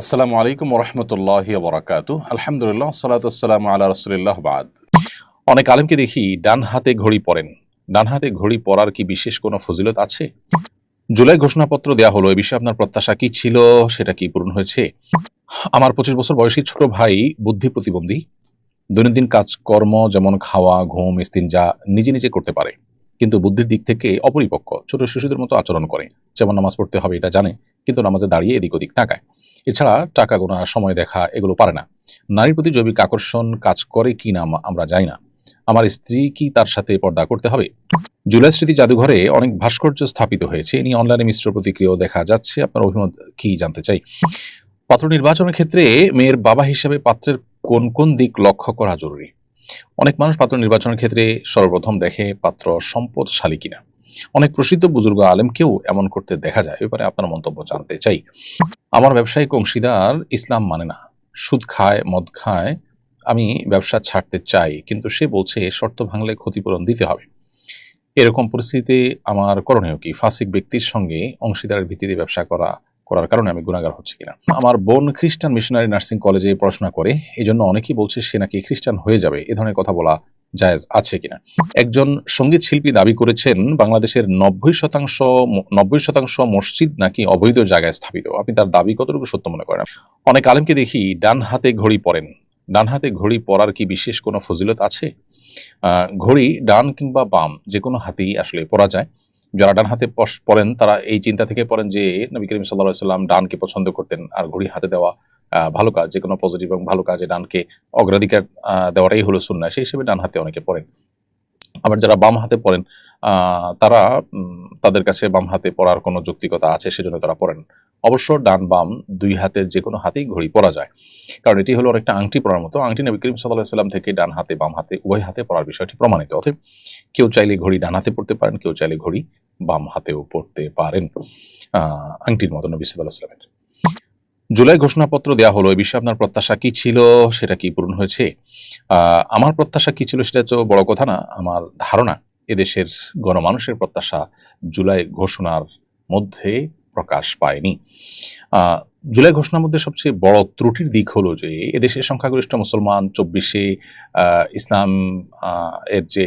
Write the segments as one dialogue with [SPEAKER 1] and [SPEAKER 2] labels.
[SPEAKER 1] আসসালামু আলাইকুম ওরহমতুল্লাহ বরাকাতু আলহামদুলিল্লাহ সালাতাম আল্লাহ রসুলিল্লাহ বাদ। অনেক আলেমকে দেখি ডান হাতে ঘড়ি পরেন। ডান হাতে ঘড়ি পরার কি বিশেষ কোনো ফজিলত আছে? জুলাই ঘোষণাপত্র দেওয়া হলো এই বিষয়ে আপনার প্রত্যাশা কি ছিল, সেটা কি পূরণ হয়েছে? আমার পঁচিশ বছর বয়সী ছোট ভাই বুদ্ধি প্রতিবন্ধী। দৈনন্দিন কাজকর্ম যেমন খাওয়া, ঘুম যা নিজে নিজে করতে পারে। কিন্তু বুদ্ধির দিক থেকে অপরিপক্ক, ছোট শিশুদের মতো আচরণ করে। যেমন নামাজ পড়তে হবে, এটা জানে, কিন্তু নামাজে দাঁড়িয়ে এদিক ওদিক তাকায়। এছাড়া টাকা গোনা, সময় দেখা এগুলো পারে না। নারীর প্রতি জৈবিক আকর্ষণ কাজ করে কি না আমরা জানি না। আমার স্ত্রী কি তার সাথে পর্দা করতে হবে? জুলাই স্মৃতি জাদুঘরে অনেক ভাস্কর্য স্থাপিত হয়েছে। এ নিয়ে অনলাইনে মিশ্র প্রতিক্রিয়াও দেখা যাচ্ছে। আপনার অভিমত কি জানতে চাই? পাত্র নির্বাচনের ক্ষেত্রে মেয়ের বাবা হিসেবে পাত্রের কোন কোন দিক লক্ষ্য করা জরুরি? অনেক মানুষ পাত্র নির্বাচনের ক্ষেত্রে সর্বপ্রথম দেখে পাত্র সম্পদশালী কিনা। অনেক প্রসিদ্ধ বুজুর্গ আলেমকেও এমন করতে দেখা যায়, এ ব্যাপারে আপনার মন্তব্য জানতে চাই। আমার ব্যবসায়িক অংশীদার ইসলাম মানে না। সুদ খায়, মদ খায়, আমি ব্যবসা ছাড়তে চাই, কিন্তু সে বলছে শর্ত ভাঙলে ক্ষতিপূরণ দিতে হবে। এরকম পরিস্থিতিতে আমার করণীয় কি? ফাসিক ব্যক্তির সঙ্গে অংশীদারের ভিত্তিতে ব্যবসা করা, করার কারণে আমি গুণাগার হচ্ছে কিনা? আমার বোন খ্রিস্টান মিশনারি নার্সিং কলেজে পড়াশোনা করে এই জন্য অনেকেই বলছে সে নাকি খ্রিস্টান হয়ে যাবে, এ ধরনের কথা বলা জায়েজ আছে কিনা। একজন সংগীত শিল্পী দাবি করেছেন, বাংলাদেশের নব্বই শতাংশ নব্বই শতাংশ মসজিদ নাকি অবৈধ জায়গায় স্থাপিত। আপনি তার দাবি কতটুকু সত্য মনে করেন? অনেক আলেমকে দেখি ডান হাতে ঘড়ি পরেন। ডান হাতে ঘড়ি পরার কি বিশেষ কোনো ফজিলত আছে? ঘড়ি ডান কিংবা বাম, যে কোনো হাতেই আসলে পরা যায়। যারা ডান হাতে পরেন, তারা এই চিন্তা থেকে পড়েন যে, নবী করিম সাল্লাহ সাল্লাম ডানকে পছন্দ করতেন আর ঘড়ি হাতে দেওয়া ভালো কাজ যে কোনো পজিটিভ এবং ভালো কাজে ডানকে অগ্রাধিকার দেওয়াটাই হলো সুন্না সেই হিসেবে ডান হাতে অনেকে পড়েন। আবার যারা বাম হাতে পড়েন তারা তাদের কাছে বাম হাতে পড়ার কোনো যৌক্তিকতা আছে, সেজন্য তারা পড়েন। অবশ্য ডান বাম দুই হাতের যে কোনো হাতেই ঘড়ি পরা যায়। কারণ এটি হলো একটা আংটি পরার মতো। আংটি নবী করিম সাল্লাহ সাল্লাম থেকে ডান হাতে, বাম হাতে, উভয় হাতে পড়ার বিষয়টি প্রমাণিত। অতএব কেউ চাইলে ঘড়ি ডান হাতে পড়তে পারেন, কেউ চাইলে ঘড়ি বাম হাতেও পড়তে পারেন। আংটির মতো নবী সাল্লাহ সাল্লামের। জুলাই ঘোষণাপত্র দেওয়া হলো এই বিষয়ে আপনার প্রত্যাশা কি ছিল, সেটা কি পূরণ হয়েছে? আমার প্রত্যাশা কি ছিল সেটা তো বড় কথা না, আমার ধারণা, এদেশের গণমানুষের প্রত্যাশা জুলাই ঘোষণার মধ্যে প্রকাশ পায়নি। জুলাই ঘোষণার মধ্যে সবচেয়ে বড় ত্রুটির দিক হলো যে, এদেশের সংখ্যাগরিষ্ঠ মুসলমান চব্বিশে ইসলাম এর যে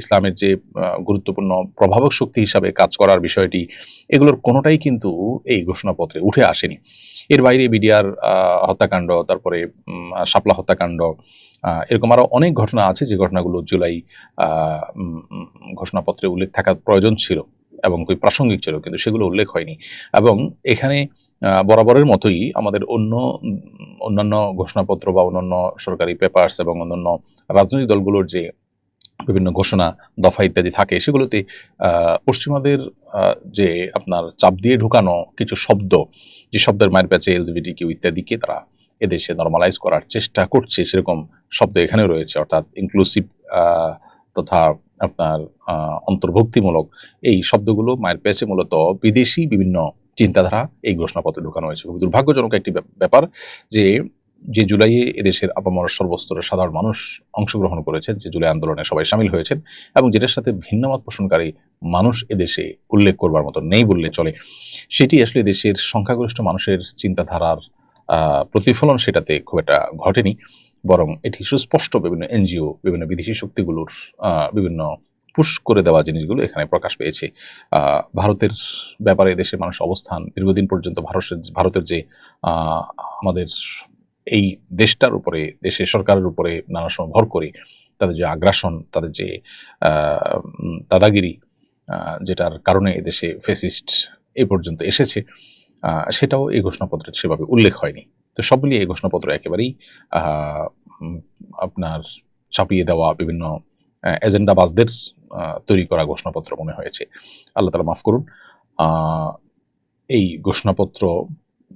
[SPEAKER 1] ইসলামের যে গুরুত্বপূর্ণ প্রভাবক শক্তি হিসাবে কাজ করার বিষয়টি, এগুলোর কোনোটাই কিন্তু এই ঘোষণাপত্রে উঠে আসেনি। এর বাইরে বিডিআর হত্যাকাণ্ড, তারপরে শাপলা হত্যাকাণ্ড এরকম আরও অনেক ঘটনা আছে যে ঘটনাগুলো জুলাই ঘোষণাপত্রে উল্লেখ থাকার প্রয়োজন ছিল এবং খুবই প্রাসঙ্গিক ছিল, কিন্তু সেগুলো উল্লেখ হয়নি। এবং এখানে বরাবরের মতোই আমাদের অন্য অন্যান্য ঘোষণাপত্র বা অন্যান্য সরকারি পেপার্স এবং অন্যান্য রাজনৈতিক দলগুলোর যে বিভিন্ন ঘোষণা, দফা ইত্যাদি থাকে, সেগুলোতে পশ্চিমাদের যে আপনার চাপ দিয়ে ঢুকানো কিছু শব্দ, যে শব্দের মায়ের প্যাচে এলজিবিটি কিউ ইত্যাদিকে তারা এদেশে নর্মালাইজ করার চেষ্টা করছে, সেরকম শব্দ এখানে রয়েছে, অর্থাৎ ইনক্লুসিভ তথা আপনার অন্তর্ভুক্তিমূলক, এই শব্দগুলো মায়ের প্যাচে মূলত বিদেশি বিভিন্ন চিন্তাধারা এই ঘোষণাপত্রে ঢুকানো হয়েছে। খুবই দুর্ভাগ্যজনক একটি ব্যাপ- ব্যাপার যে যে জুলাইয়ে এদেশের আপামর সর্বস্তরের সাধারণ মানুষ অংশগ্রহণ করেছেন, যে জুলাই আন্দোলনে সবাই সামিল হয়েছেন এবং যেটার সাথে ভিন্নমত পোষণকারী মানুষ এদেশে উল্লেখ করবার মতো নেই বললে চলে। সেটি আসলে দেশের সংখ্যাগরিষ্ঠ মানুষের চিন্তাধারার প্রতিফলন সেটাতে খুব একটা ঘটেনি। বরং এটি সুস্পষ্ট বিভিন্ন এনজিও, বিভিন্ন বিদেশি শক্তিগুলোর বিভিন্ন পুশ করে দেওয়া জিনিসগুলো এখানে প্রকাশ পেয়েছে। ভারতের ব্যাপারে দেশের মানুষ অবস্থান দীর্ঘদিন পর্যন্ত ভারতের ভারতের যে আমাদের এই দেশটার উপরে, দেশের সরকারের উপরে নানা সময় ভর করে তাদের যে আগ্রাসন, তাদের যে দাদাগিরি যেটার কারণে এদেশে ফেসিস্ট এ পর্যন্ত এসেছে সেটাও এই ঘোষণাপত্রে সেভাবে উল্লেখ হয়নি। তো সব মিলিয়ে এই ঘোষণাপত্র একেবারেই আপনার ছাপিয়ে দেওয়া বিভিন্ন এজেন্ডাবাজদের তৈরি করা ঘোষণাপত্র মনে হয়েছে। আল্লাহ তালা মাফ করুন। এই ঘোষণাপত্র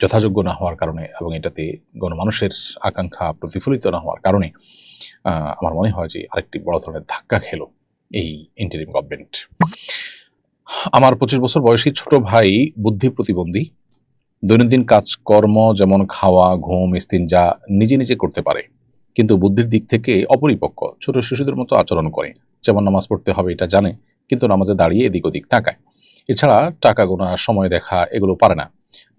[SPEAKER 1] যথাযোগ্য না হওয়ার কারণে এবং এটাতে গণমানুষের আকাঙ্ক্ষা প্রতিফলিত না হওয়ার কারণে আমার মনে হয় যে আরেকটি বড় ধরনের ধাক্কা খেলো এই ইন্টারিম গভর্নমেন্ট আমার পঁচিশ বছর বয়সী ছোট ভাই বুদ্ধি প্রতিবন্ধী, দৈনন্দিন কাজকর্ম যেমন খাওয়া, ঘুম যা নিজে নিজে করতে পারে, কিন্তু বুদ্ধির দিক থেকে অপরিপক্ক ছোট শিশুদের মতো আচরণ করে। যেমন নামাজ পড়তে হবে, এটা জানে, কিন্তু নামাজে দাঁড়িয়ে এদিক ওদিক তাকায়। এছাড়া টাকা গোনা, সময় দেখা, এগুলো পারে না।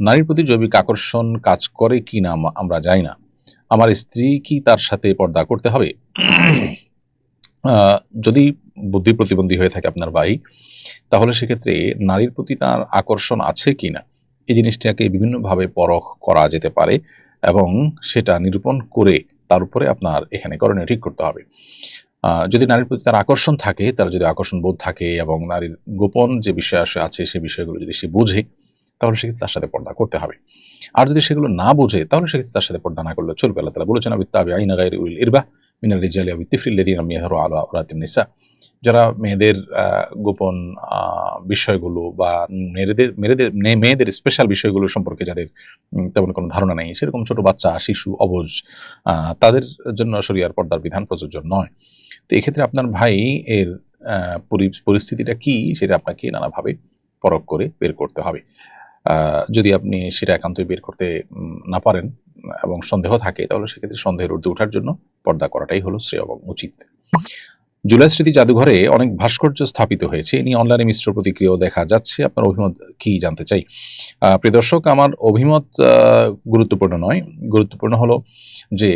[SPEAKER 1] নারীর প্রতি জৈবিক আকর্ষণ কাজ করে কি না আমরা জানি না। আমার স্ত্রী কি তার সাথে পর্দা করতে হবে? যদি বুদ্ধি প্রতিবন্ধী হয়ে থাকে আপনার ভাই, তাহলে সেক্ষেত্রে নারীর প্রতি তার আকর্ষণ আছে কি না? এই জিনিসটাকে বিভিন্নভাবে পরখ করা যেতে পারে এবং সেটা নিরূপণ করে তার উপরে আপনার এখানে করণীয় ঠিক করতে হবে। যদি নারীর প্রতি তার আকর্ষণ থাকে, তার যদি আকর্ষণ বোধ থাকে এবং নারীর গোপন যে বিষয় আছে সে বিষয়গুলো যদি সে বোঝে, তাহলে সেক্ষেত্রে তার সাথে পর্দা করতে হবে। আর যদি সেগুলো না বোঝে, তাহলে সেক্ষেত্রে তার সাথে পর্দা না করলে চলবে। আল্লাহ তালা বলেছেন আবি আইনাগাই উল ইরবা মিনাল রিজালি আবি তিফরিল্লাদিন মিয়াহরু আলা নিসা। যারা মেয়েদের গোপন বিষয়গুলো বা মেয়েদের মেয়েদের মেয়ে- মেয়েদের স্পেশাল বিষয়গুলো সম্পর্কে যাদের তেমন কোনো ধারণা নেই, সেরকম ছোট বাচ্চা, শিশু, অবুজ তাদের জন্য শরিয়ার পর্দার বিধান প্রযোজ্য নয়। তো এক্ষেত্রে আপনার ভাই এর পরি- পরিস্থিতিটা কি সেটা আপনাকে নানাভাবে পরখ করে বের করতে হবে। যদি আপনি সেটা একান্তই বের করতে না পারেন এবং সন্দেহ থাকে, তাহলে সেক্ষেত্রে সন্দেহের ঊর্ধ্বে ওঠার জন্য পর্দা করাটাই হলো শ্রেয় এবং উচিত। জুলাই স্মৃতি জাদুঘরে অনেক ভাস্কর্য স্থাপিত হয়েছে। এ নিয়ে অনলাইনে মিশ্র প্রতিক্রিয়াও দেখা যাচ্ছে। আপনার অভিমত কি জানতে চাই? প্রিয় দর্শক, আমার অভিমত গুরুত্বপূর্ণ নয়। গুরুত্বপূর্ণ হলো যে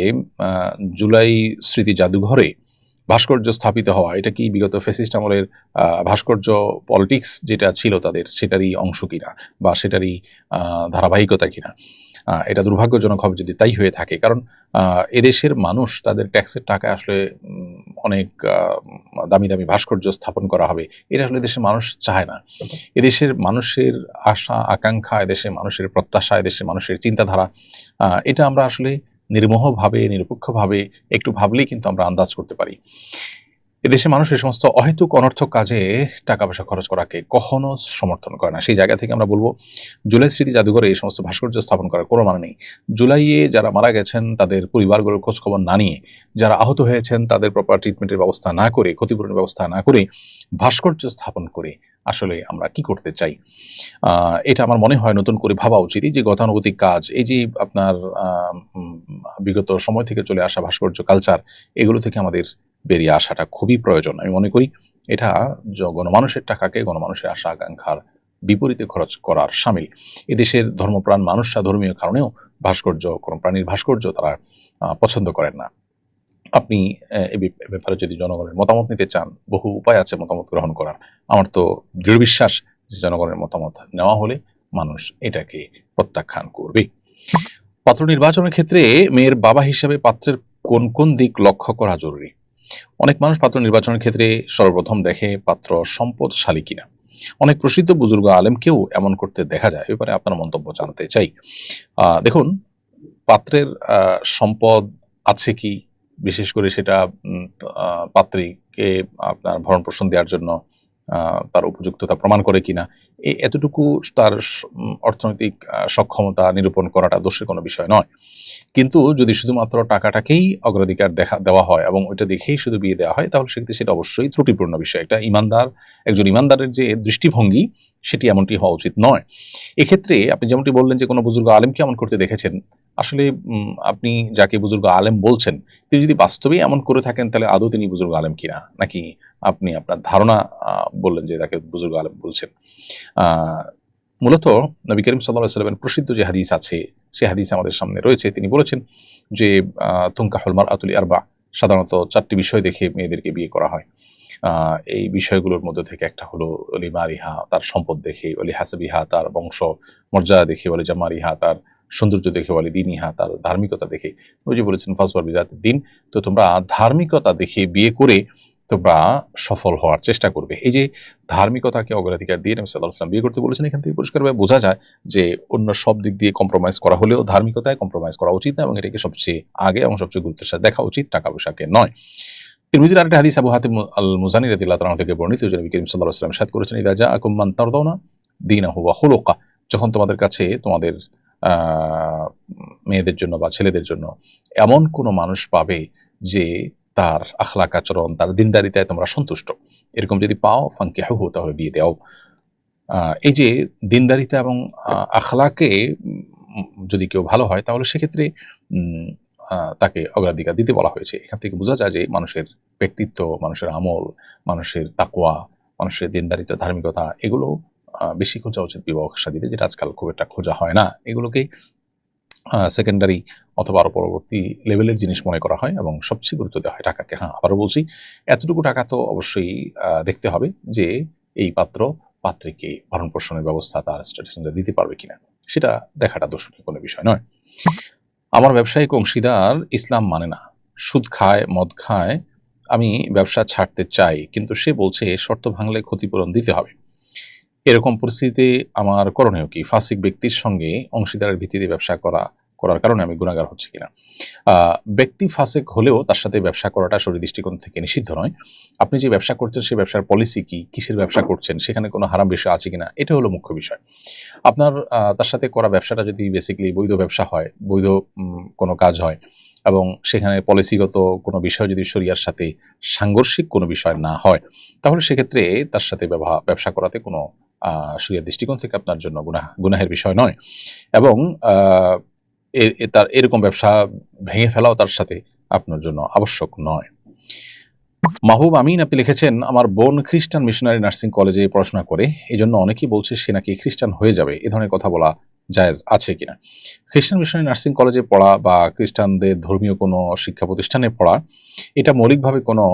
[SPEAKER 1] জুলাই স্মৃতি জাদুঘরে ভাস্কর্য স্থাপিত হওয়া, এটা কি বিগত ফেসিস্ট আমলের ভাস্কর্য পলিটিক্স যেটা ছিল তাদের, সেটারই অংশ কিনা বা সেটারই ধারাবাহিকতা কিনা? এটা দুর্ভাগ্যজনক হবে যদি তাই হয়ে থাকে। কারণ এদেশের মানুষ তাদের ট্যাক্সের টাকা আসলে অনেক দামি দামি ভাস্কর্য স্থাপন করা হবে। এটা আসলে দেশের মানুষ চায় না। এদেশের মানুষের আশা, আকাঙ্ক্ষা এদেশের মানুষের প্রত্যাশা এদেশের মানুষের চিন্তাধারা এটা আমরা আসলে নির্মোহভাবে, নিরপেক্ষভাবে একটু ভাবলেই কিন্তু আমরা আন্দাজ করতে পারি। এদেশে মানুষ এই সমস্ত অহেতুক, অনর্থক কাজে টাকা পয়সা খরচ করাকে কখনো সমর্থন করে না। সেই জায়গা থেকে আমরা বলব, জুলাই স্মৃতি জাদুঘরে এই সমস্ত ভাস্কর্য স্থাপন করার কোনো মানে নেই। জুলাইয়ে যারা মারা গেছেন, তাদের পরিবারগুলোর খোঁজখবর না নিয়ে, যারা আহত হয়েছেন, তাদের প্রপার ট্রিটমেন্টের ব্যবস্থা না করে, ক্ষতিপূরণের ব্যবস্থা না করে, ভাস্কর্য স্থাপন করে আসলে আমরা কি করতে চাই? এটা আমার মনে হয় নতুন করে ভাবা উচিত। এই যে গতানুগতিক কাজ, এই যে আপনার বিগত সময় থেকে চলে আসা ভাস্কর্য কালচার এগুলো থেকে আমাদের বেরিয়ে আসাটা খুবই প্রয়োজন। আমি মনে করি এটা গণমানুষের টাকাকে গণমানুষের আশা আকাঙ্ক্ষার বিপরীতে খরচ করার সামিল। এদেশের ধর্মপ্রাণ মানুষরা ধর্মীয় কারণেও ভাস্কর্য কোনো প্রাণীর ভাস্কর্য তারা পছন্দ করেন না। আপনি, এ ব্যাপারে যদি জনগণের মতামত নিতে চান, বহু উপায় আছে মতামত গ্রহণ করার। আমার তো দৃঢ় বিশ্বাস যে জনগণের মতামত নেওয়া হলে মানুষ এটাকে প্রত্যাখ্যান করবে পাত্র নির্বাচনের ক্ষেত্রে মেয়ের বাবা হিসাবে পাত্রের কোন কোন দিক লক্ষ্য করা জরুরি? অনেক মানুষ পাত্র নির্বাচনের ক্ষেত্রে সর্বপ্রথম দেখে পাত্র সম্পদশালী কিনা। অনেক প্রসিদ্ধ বুজুর্গ আলেমকেও এমন করতে দেখা যায়। এবারে আপনার মন্তব্য জানতে চাই। দেখুন, পাত্রের সম্পদ আছে কি? বিশেষ করে সেটা পাত্রীকে আপনার ভরণ পোষণ দেওয়ার জন্য তার উপযুক্ততা প্রমাণ করে কিনা এই এতটুকু তার অর্থনৈতিক সক্ষমতা নিরূপণ করাটা দোষের কোনো বিষয় নয়। কিন্তু যদি শুধুমাত্র টাকাটাকেই অগ্রাধিকার দেখা, দেওয়া হয় এবং ওইটা দেখেই শুধু বিয়ে দেওয়া হয়, তাহলে সেক্ষেত্রে সেটা অবশ্যই ত্রুটিপূর্ণ বিষয়। একটা ইমানদার, একজন ইমানদারের যে দৃষ্টিভঙ্গি, সেটি এমনটি হওয়া উচিত নয়। এক্ষেত্রে আপনি যেমনটি বললেন যে কোনো বুজুর্গ আলেমকে এমন করতে দেখেছেন, আসলে আপনি যাকে বুজুর্গ আলেম বলছেন, তিনি যদি বাস্তবেই এমন করে থাকেন, তাহলে আদৌ তিনি বুজুর্গ আলেম কিনা? নাকি আপনি আপনার ধারণা বললেন যে তাকে বুজুর্গ আলেম বলছেন। মূলত নবী করিম সাল্লাহ সাল্লামের প্রসিদ্ধ যে হাদিস আছে সেই হাদিস আমাদের সামনে রয়েছে। তিনি বলেছেন যে তুঙ্কা হলমার আতুলি আরবা, সাধারণত চারটি বিষয় দেখে মেয়েদেরকে বিয়ে করা হয়। এই বিষয়গুলোর মধ্যে থেকে একটা হলো অলি মারিহা, তার সম্পদ দেখে, অলি হাসাবিহা, তার বংশ মর্যাদা দেখে, অলি জামারিহা, তার সৌন্দর্য দেখে বলে দিনিহা, তার ধার্মিকতা দেখে। ওই যে বলেছেন ফাসবার বিজাতের দিন তো তোমরা ধার্মিকতা দেখে বিয়ে করে তোমরা সফল হওয়ার চেষ্টা করবে। এই যে ধার্মিকতাকে অগ্রাধিকার দিয়ে নবী সাল্লাহ সাল্লাম বিয়ে করতে বলেছেন, এখান থেকে পরিষ্কারভাবে বোঝা যায় যে অন্য সব দিক দিয়ে কম্প্রোমাইজ করা হলেও ধার্মিকতায় কম্প্রোমাইজ করা উচিত না এবং এটাকে সবচেয়ে আগে এবং সবচেয়ে গুরুত্বের সাথে দেখা উচিত, টাকা পয়সাকে নয়। তিরমিজির আরেকটা হাদিস আবু হাতিম আল মুজানি রাদিয়াল্লাহু তাআলা থেকে বর্ণিত, যে নবী করিম সাল্লাল্লাহু আলাইহি ওয়াসাল্লাম করেছেন, ইদা জাআকুম মান তারদাউনা দীনাহু ওয়া খুলুকা যখন তোমাদের কাছে তোমাদের মেয়েদের জন্য বা ছেলেদের জন্য এমন কোনো মানুষ পাবে যে তার আখলাক আচরণ, তার দিনদারিতায় তোমরা সন্তুষ্ট। এরকম যদি পাও ফাঙ্কে হু তাহলে বিয়ে দাও। এই যে দিনদারিতা এবং আখলাকে যদি কেউ ভালো হয়, তাহলে সেক্ষেত্রে তাকে অগ্রাধিকার দিতে বলা হয়েছে। এখান থেকে বোঝা যায় যে মানুষের ব্যক্তিত্ব, মানুষের আমল, মানুষের তাকুয়া মানুষের দিনদারিতা, ধার্মিকতা, এগুলো বেশি খোঁজা উচিত বিবাহ সাদীতে যেটা আজকাল খুব একটা খোঁজা হয় না। এগুলোকে সেকেন্ডারি অথবা আরও পরবর্তী লেভেলের জিনিস মনে করা হয় এবং সবচেয়ে গুরুত্ব দেওয়া হয় টাকাকে। হ্যাঁ আবারও বলছি, এতটুকু টাকা তো অবশ্যই দেখতে হবে যে এই পাত্র পাত্রীকে ভরণ পোষণের ব্যবস্থা তার স্ট্যাটাস দিতে পারবে কিনা। সেটা দেখাটা দর্শনীয়, কোনো বিষয় নয়। আমার ব্যবসায়িক অংশীদার ইসলাম মানে না। সুদ খায়, মদ খায়, আমি ব্যবসা ছাড়তে চাই, কিন্তু সে বলছে শর্ত ভাঙলে ক্ষতিপূরণ দিতে হবে। এরকম পরিস্থিতিতে আমার করণীয় কি? ফাসিক ব্যক্তির সঙ্গে অংশীদারের ভিত্তিতে ব্যবসা করা করার কারণে আমি গুণাগার হচ্ছে কিনা। ব্যক্তি ফাসেক হলেও তার সাথে ব্যবসা করাটা শরীর দৃষ্টিকোণ থেকে নিষিদ্ধ নয়। আপনি যে ব্যবসা করছেন সেই ব্যবসার পলিসি কি? কিসের ব্যবসা করছেন? সেখানে কোনো হারাম বিষয় আছে কিনা? এটা হলো মুখ্য বিষয়। আপনার তার সাথে করা ব্যবসাটা যদি বেসিক্যালি বৈধ ব্যবসা হয়, বৈধ কোনো কাজ হয় এবং সেখানে পলিসিগত কোনো বিষয় যদি শরিয়ার সাথে সাংঘর্ষিক কোনো বিষয় না হয়, তাহলে সেক্ষেত্রে তার সাথে ব্যবসা করাতে কোনো শরিয়ার দৃষ্টিকোণ থেকে আপনার জন্য গুনাহ, গুনাহের বিষয় নয়। এবং তার এরকম ব্যবসা ভেঙে ফেলাও তার সাথে আপনার জন্য আবশ্যক নয়। মাহবুব আমিন, আপনি লিখেছেন, আমার বোন খ্রিস্টান মিশনারি নার্সিং কলেজে পড়াশোনা করে এই জন্য অনেকেই বলছে সে নাকি খ্রিস্টান হয়ে যাবে। এ ধরনের কথা বলা জায়েজ আছে কিনা? খ্রিস্টান মিশনারি নার্সিং কলেজে পড়া বা খ্রিস্টানদের ধর্মীয় কোনো শিক্ষা প্রতিষ্ঠানে পড়া, এটা মৌলিকভাবে কোনো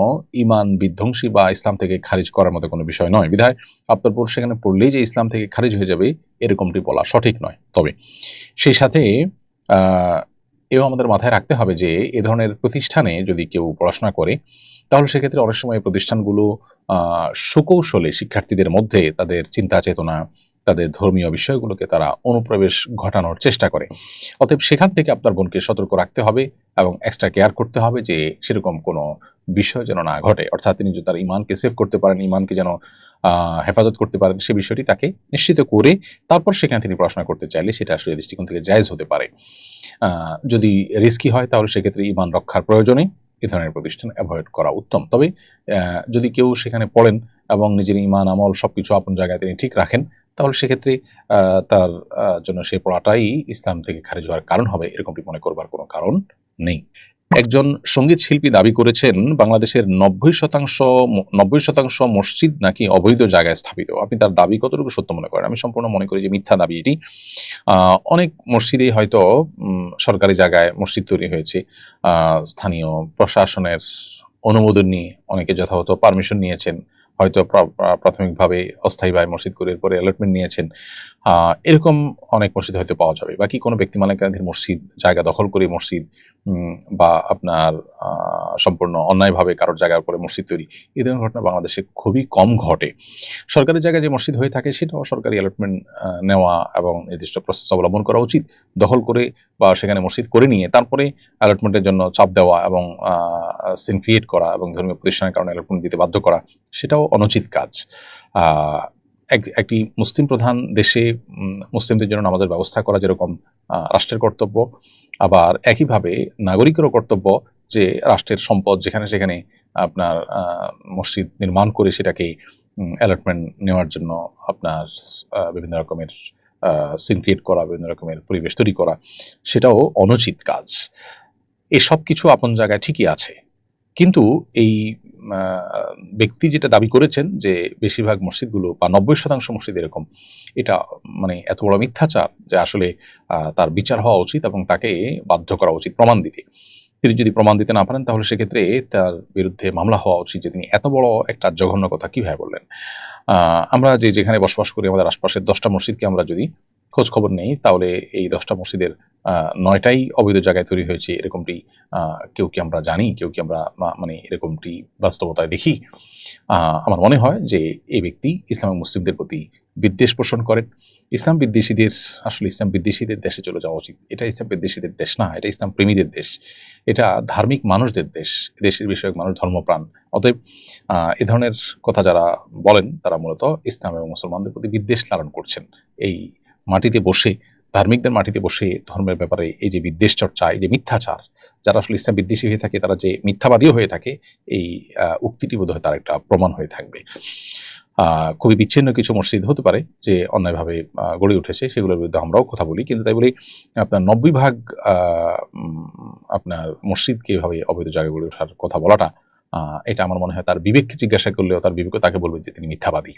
[SPEAKER 1] ইমান বিধ্বংসী বা ইসলাম থেকে খারিজ করার মতো কোনো বিষয় নয়। বিধায় আপনার পুরুষ সেখানে পড়লেই যে ইসলাম থেকে খারিজ হয়ে যাবে, এরকমটি বলা সঠিক নয়। তবে সেই সাথে এও আমাদের মাথায় রাখতে হবে যে এ ধরনের প্রতিষ্ঠানে যদি কেউ পড়াশোনা করে, তাহলে সেক্ষেত্রে অনেক সময় প্রতিষ্ঠানগুলো সুকৌশলে শিক্ষার্থীদের মধ্যে তাদের চিন্তা চেতনা, তাদের ধর্মীয় বিষয়গুলোকে তারা অনুপ্রবেশ ঘটানোর চেষ্টা করে। অতএব সেখান থেকে আপনার বোনকে সতর্ক রাখতে হবে এবং এক্সট্রা কেয়ার করতে হবে যে সেরকম কোনো বিষয় যেন না ঘটে। অর্থাৎ তিনি তার ইমানকে সেভ করতে পারেন, ইমানকে যেন হেফাজত করতে পারেন সে বিষয়টি তাকে নিশ্চিত করে তারপর সেখানে তিনি পড়াশোনা করতে চাইলে সেটা আসলে দৃষ্টিকোণ থেকে জায়েজ হতে পারে। যদি রিস্কি হয় তাহলে সেক্ষেত্রে ইমান রক্ষার প্রয়োজনে এ ধরনের প্রতিষ্ঠান অ্যাভয়েড করা উত্তম। তবে যদি কেউ সেখানে পড়েন এবং নিজের ইমান, আমল সব কিছু আপন জায়গায় তিনি ঠিক রাখেন, তাহলে সেক্ষেত্রে তার জন্য সেই পড়াটাই ইসলাম থেকে খারিজ হওয়ার কারণ হবে, এরকমটি মনে করবার কোনো কারণ নেই। একজন সংগীত শিল্পী দাবি করেছেন, বাংলাদেশের নব্বই শতাংশ নব্বই শতাংশ মসজিদ নাকি অবৈধ জায়গায় স্থাপিত। আপনি তার দাবি কতটুকু সত্য মনে করেন? আমি সম্পূর্ণ মনে করি যে মিথ্যা দাবি এটি। অনেক মসজিদেই হয়তো সরকারি জায়গায় মসজিদ তৈরি হয়েছে। স্থানীয় প্রশাসনের অনুমোদন নিয়ে অনেকে যথাযথ পারমিশন নিয়েছেন। হয়তো প্রা- প্রা- প্রাথমিকভাবে অস্থায়ীভাবে মসজিদ করে এরপরে অ্যালটমেন্ট নিয়েছেন। এরকম অনেক মসজিদ হয়তো পাওয়া যাবে বাকি কোনো ব্যক্তি মালিকানাধীন মসজিদ, জায়গা দখল করে মসজিদ বা আপনার সম্পূর্ণ অন্যায়ভাবে কারোর জায়গার উপরে মসজিদ তৈরি, এই ধরনের ঘটনা বাংলাদেশে খুবই কম ঘটে। সরকারি জায়গায় যে মসজিদ হয়ে থাকে সেটাও সরকারি অ্যালটমেন্ট নেওয়া এবং নির্দিষ্ট প্রসেস অবলম্বন করা উচিত, দখল করে বা সেখানে মসজিদ করে নিয়ে তারপরে অ্যালটমেন্টের জন্য চাপ দেওয়া এবং সিন ক্রিয়েট করা এবং ধর্মীয় প্রতিষ্ঠানের কারণে অ্যালটমেন্ট দিতে বাধ্য করা, সেটাও অনুচিত কাজ। এক- একটি মুসলিম প্রধান দেশে মুসলিমদের জন্য নামাজের ব্যবস্থা করা যেরকম রাষ্ট্রের কর্তব্য। আবার একইভাবে নাগরিকেরও কর্তব্য যে রাষ্ট্রের সম্পদ যেখানে সেখানে আপনার মসজিদ নির্মাণ করে সেটাকে অ্যালটমেন্ট নেওয়ার জন্য আপনার বিভিন্ন রকমের সিন ক্রিয়েট করা, বিভিন্ন রকমের পরিবেশ তৈরি করা, সেটাও অনুচিত কাজ। এসব কিছু আপন জায়গায় ঠিকই আছে। কিন্তু এই ব্যক্তি যেটা দাবি করেছেন যে বেশিরভাগ মসজিদগুলো বা নব্বই শতাংশ মসজিদ এরকম, এটা মানে এত বড় মিথ্যাচার যে আসলে তার বিচার হওয়া উচিত এবং তাকে বাধ্য করা উচিত প্রমাণ দিতে। তিনি যদি প্রমাণ দিতে না পারেন তাহলে সেক্ষেত্রে তার বিরুদ্ধে মামলা হওয়া উচিত যে তিনি এত বড় একটা জঘন্য কথা কীভাবে বললেন। আমরা যে যেখানে বসবাস করি, আমাদের আশপাশের দশটা মসজিদকে আমরা যদি খোঁজ খবর নেই, তাহলে এই দশটা মসজিদের নয়টাই অবৈধ জায়গায় তৈরি হয়েছে, এরকমটি কেউ কি আমরা জানি, কেউ কি আমরা মানে এরকমটি বাস্তবতায় দেখি? আমার মনে হয় যে এই ব্যক্তি ইসলাম মুসলিমদের প্রতি বিদ্বেষ পোষণ করেন। ইসলাম বিদ্বেষীদের, আসলে ইসলাম বিদ্বেষীদের দেশে চলে যাওয়া উচিত। এটা ইসলাম বিদ্বেষীদের দেশ না, এটা ইসলাম প্রেমীদের দেশ। এটা ধার্মিক মানুষদের দেশ, দেশের বিষয়ক মানুষ, ধর্মপ্রাণ। অতএব এ ধরনের কথা যারা বলেন, তারা মূলত ইসলাম এবং মুসলমানদের প্রতি বিদ্বেষ লালন করছেন। এই মাটিতে বসে, ধার্মিকদের মাটিতে বসে ধর্মের ব্যাপারে এই যে বিদ্বেষ চর্চা এই যে মিথ্যাচার, যারা আসলে ইসলাম বিদ্বেষী হয়ে থাকে, তারা যে মিথ্যাবাদীও হয়ে থাকে, এই উক্তিটি বোধহয় তার একটা প্রমাণ হয়ে থাকবে। খুবই বিচ্ছিন্ন কিছু মসজিদ হতে পারে যে অন্যায়ভাবে গড়ে উঠেছে, সেগুলোর বিরুদ্ধে আমরাও কথা বলি। কিন্তু তাই বলি, আপনার নব্বই ভাগ আপনার মসজিদকে এভাবে অবৈধ জায়গায় গড়ে ওঠার কথা বলাটা এটা আমার মনে হয় তার বিবেককে জিজ্ঞাসা করলেও তার বিবেক তাকে বলবে যে তিনি মিথ্যাবাদী।